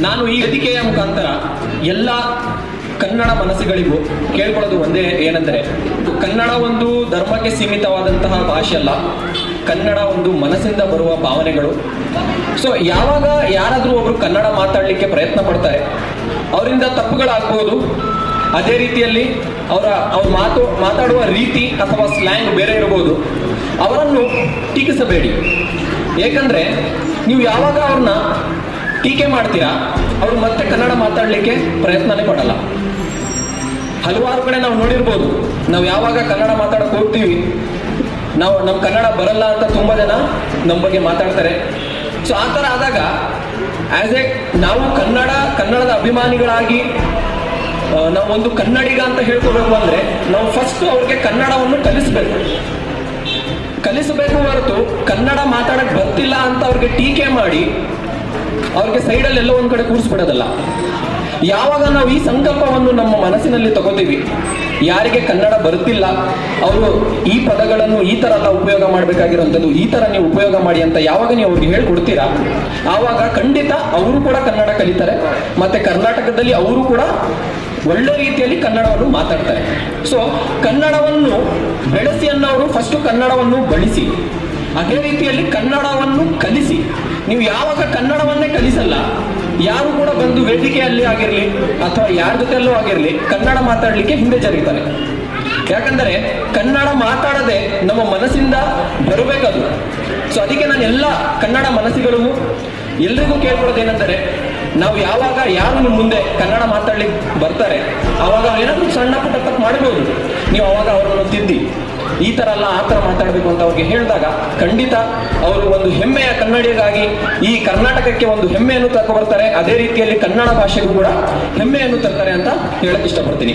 ನಾನು ಈ ವೇದಿಕೆಯ ಮುಖಾಂತರ ಎಲ್ಲ ಕನ್ನಡ ಮನಸ್ಸುಗಳಿಗೂ ಕೇಳ್ಕೊಳ್ಳೋದು ಒಂದೇ ಏನೆಂದರೆ, ಕನ್ನಡ ಒಂದು ಧರ್ಮಕ್ಕೆ ಸೀಮಿತವಾದಂತಹ ಭಾಷೆ ಅಲ್ಲ. ಕನ್ನಡ ಒಂದು ಮನಸ್ಸಿಂದ ಬರುವ ಭಾವನೆಗಳು. ಸೊ ಯಾವಾಗ ಯಾರಾದರೂ ಒಬ್ರು ಕನ್ನಡ ಮಾತಾಡಲಿಕ್ಕೆ ಪ್ರಯತ್ನ ಪಡ್ತಾರೆ, ಅವರಿಂದ ತಪ್ಪುಗಳಾಗ್ಬೋದು. ಅದೇ ರೀತಿಯಲ್ಲಿ ಅವರ, ಅವ್ರ ಮಾತು, ಮಾತಾಡುವ ರೀತಿ ಅಥವಾ ಸ್ಲ್ಯಾಂಗ್ ಬೇರೆ ಇರಬಹುದು ಅವರನ್ನು ಟೀಕಿಸಬೇಡಿ. ಏಕೆಂದರೆ, ನೀವು ಯಾವಾಗ ಅವ್ರನ್ನ ಟೀಕೆ ಮಾಡ್ತೀರಾ? ಅವರು ಮತ್ತೆ ಕನ್ನಡ ಮಾತಾಡಲಿಕ್ಕೆ ಪ್ರಯತ್ನನೇ ಪಡಲ್ಲ. ಹಲವಾರು ಕಡೆ ನಾವು ನೋಡಿರ್ಬೋದು, ನಾವು ಯಾವಾಗ ಕನ್ನಡ ಮಾತಾಡಕ್ಕೆ ಹೋಗ್ತೀವಿ, ನಾವು ನಮ್ಮ ಕನ್ನಡ ಬರಲ್ಲ ಅಂತ ತುಂಬಾ ಜನ ನಮ್ಮ ಬಗ್ಗೆ ಮಾತಾಡ್ತಾರೆ. ಸೊ ಆ ಥರ ಆದಾಗ ಆಸ್ ಎ ನಾವು ಕನ್ನಡ, ಕನ್ನಡದ ಅಭಿಮಾನಿಗಳಾಗಿ ನಾವು ಒಂದು ಕನ್ನಡಿಗ ಅಂತ ಹೇಳ್ಕೋಬೇಕು ಅಂದರೆ, ನಾವು ಫಸ್ಟ್ ಅವ್ರಿಗೆ ಕನ್ನಡವನ್ನು ಕಲಿಸಬೇಕು. ಕಲಿಸಬೇಕು ಹೊರತು ಕನ್ನಡ ಮಾತಾಡಕ್ಕೆ ಬರ್ತಿಲ್ಲ ಅಂತ ಅವ್ರಿಗೆ ಟೀಕೆ ಮಾಡಿ ಅವ್ರಿಗೆ ಸೈಡಲ್ಲಿ ಎಲ್ಲೋ ಒಂದ್ ಕಡೆ ಕೂರಿಸ್ಬಿಡೋದಲ್ಲ ಯಾವಾಗ ನಾವು ಈ ಸಂಕಲ್ಪವನ್ನು ನಮ್ಮ ಮನಸ್ಸಿನಲ್ಲಿ ತಗೋತೀವಿ, ಯಾರಿಗೆ ಕನ್ನಡ ಬರುತ್ತಿಲ್ಲ, ಅವರು ಈ ಪದಗಳನ್ನು ಈ ತರ ಉಪಯೋಗ ಮಾಡಬೇಕಾಗಿರುವಂಥದ್ದು ಈ ತರ ನೀವು ಉಪಯೋಗ ಮಾಡಿ ಅಂತ ಯಾವಾಗ ನೀವು ಅವ್ರಿಗೆ ಹೇಳ್ಕೊಡ್ತೀರಾ? ಆವಾಗ ಖಂಡಿತ ಅವರು ಕೂಡ ಕನ್ನಡ ಕಲಿತಾರೆ, ಮತ್ತೆ ಕರ್ನಾಟಕದಲ್ಲಿ ಅವರು ಕೂಡ ಒಳ್ಳೆ ರೀತಿಯಲ್ಲಿ ಕನ್ನಡವನ್ನು ಮಾತಾಡ್ತಾರೆ. ಸೊ ಕನ್ನಡವನ್ನು ಬೆಳೆಸಿ ಅನ್ನೋರು ಫಸ್ಟ್ ಕನ್ನಡವನ್ನು ಬಳಸಿ, ಅದೇ ರೀತಿಯಲ್ಲಿ ಕನ್ನಡವನ್ನು ಕಲಿಸಿ. ನೀವು ಯಾವಾಗ ಕನ್ನಡವನ್ನೇ ಕಲಿಸಲ್ಲ, ಯಾರು ಕೂಡ ಬಂದು ವೇದಿಕೆಯಲ್ಲಿ ಆಗಿರಲಿ ಅಥವಾ ಯಾರ ಜೊತೆಯಲ್ಲೂ ಆಗಿರಲಿ ಕನ್ನಡ ಮಾತಾಡಲಿಕ್ಕೆ ಹಿಂದೆ ಜರುಗುತ್ತಾರೆ ಯಾಕಂದರೆ ಕನ್ನಡ ಮಾತಾಡದೆ ನಮ್ಮ ಮನಸ್ಸಿಂದ ಬರಬೇಕದು. ಸೊ ಅದಕ್ಕೆ ನಾನು ಎಲ್ಲ ಕನ್ನಡ ಮನಸ್ಸುಗಳು ಎಲ್ರಿಗೂ ಕೇಳ್ಕೊಳ್ಳೋದೇನೆಂದರೆ, ನಾವು ಯಾವಾಗ ಯಾರು ನಿಮ್ಮ ಮುಂದೆ ಕನ್ನಡ ಮಾತಾಡ್ಲಿಕ್ಕೆ ಬರ್ತಾರೆ, ಅವಾಗ ಏನಾದರೂ ಸಣ್ಣ ಪುಟ್ಟ ತಪ್ಪು ಮಾಡಬಹುದು. ನೀವು ಅವಾಗ ಅವರನ್ನು ತಿದ್ದಿ. ಈ ತರ ಎಲ್ಲ ಆ ತರ ಮಾತಾಡಬೇಕು ಅಂತ ಅವ್ರಿಗೆ ಹೇಳಿದಾಗ ಖಂಡಿತ ಅವರು ಒಂದು ಹೆಮ್ಮೆಯ ಕನ್ನಡಿಗಾಗಿ ಈ ಕರ್ನಾಟಕಕ್ಕೆ ಒಂದು ಹೆಮ್ಮೆಯನ್ನು ತಗೊಂಡು ಬರ್ತಾರೆ. ಅದೇ ರೀತಿಯಲ್ಲಿ ಕನ್ನಡ ಭಾಷೆಗೂ ಕೂಡ ಹೆಮ್ಮೆಯನ್ನು ತರ್ತಾರೆ ಅಂತ ಹೇಳಕ್ ಇಷ್ಟಪಡ್ತೀನಿ.